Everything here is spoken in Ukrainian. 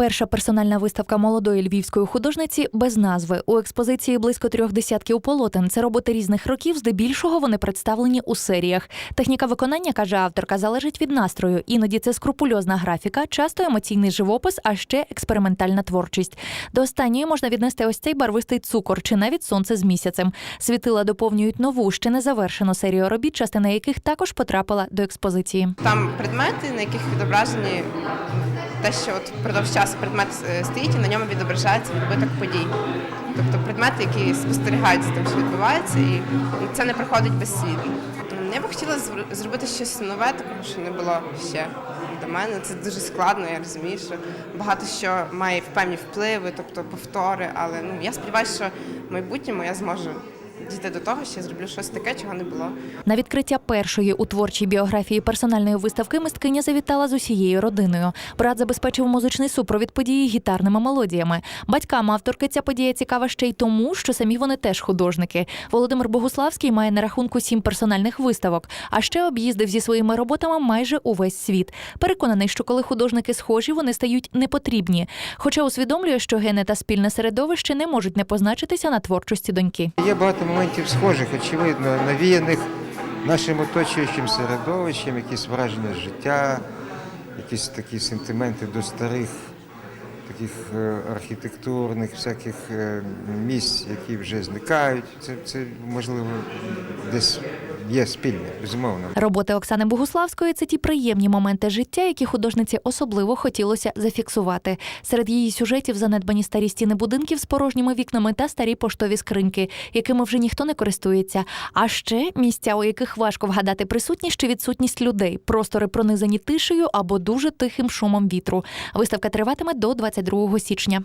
Перша персональна виставка молодої львівської художниці без назви. У експозиції близько трьох десятків полотен. Це роботи різних років. Здебільшого вони представлені у серіях. Техніка виконання каже авторка, залежить від настрою. Іноді це скрупульозна графіка, часто емоційний живопис, а ще експериментальна творчість. До останньої можна віднести ось цей барвистий цукор чи навіть сонце з місяцем. Світила доповнюють нову, ще не завершену серію робіт, частина яких також потрапила до експозиції. Там предмети, на яких відображені те, що от впродовж часу предмет е, стоїть, і на ньому відображається відбиток подій. Тобто предмети, які спостерігають за тим, що відбувається, і це не проходить безслідно. Я би хотіла зробити щось нове, такого що не було ще до мене. Це дуже складно, я розумію, що багато що має певні впливи, тобто повтори, але ну я сподіваюся, що в майбутньому я зможу дійти до того, що я зроблю щось таке, чого не було. На відкриття першої у творчій біографії персональної виставки мисткиня завітала з усією родиною. Брат забезпечив музичний супровід події гітарними мелодіями. Батькам авторки ця подія цікава ще й тому, що самі вони теж художники. Володимир Богуславський має на рахунку сім персональних виставок, а ще об'їздив зі своїми роботами майже увесь світ. Переконаний, що коли художники схожі, вони стають непотрібні. Хоча усвідомлює, що гени та спільне середовище не можуть не позначитися на творчості доньки. Є багато моментів схожих, очевидно, навіяних нашим оточуючим середовищем, якісь враження життя, якісь такі сентименти до старих таких е, архітектурних всяких е, місць, які вже зникають. Це, це можливо десь є спільне, безумовно. Роботи Оксани Богуславської це ті приємні моменти життя, які художниці особливо хотілося зафіксувати. Серед її сюжетів занедбані старі стіни будинків з порожніми вікнами та старі поштові скриньки, якими вже ніхто не користується. А ще місця, у яких важко вгадати присутність чи відсутність людей, простори пронизані тишею або дуже тихим шумом вітру. Виставка триватиме до 22 січня.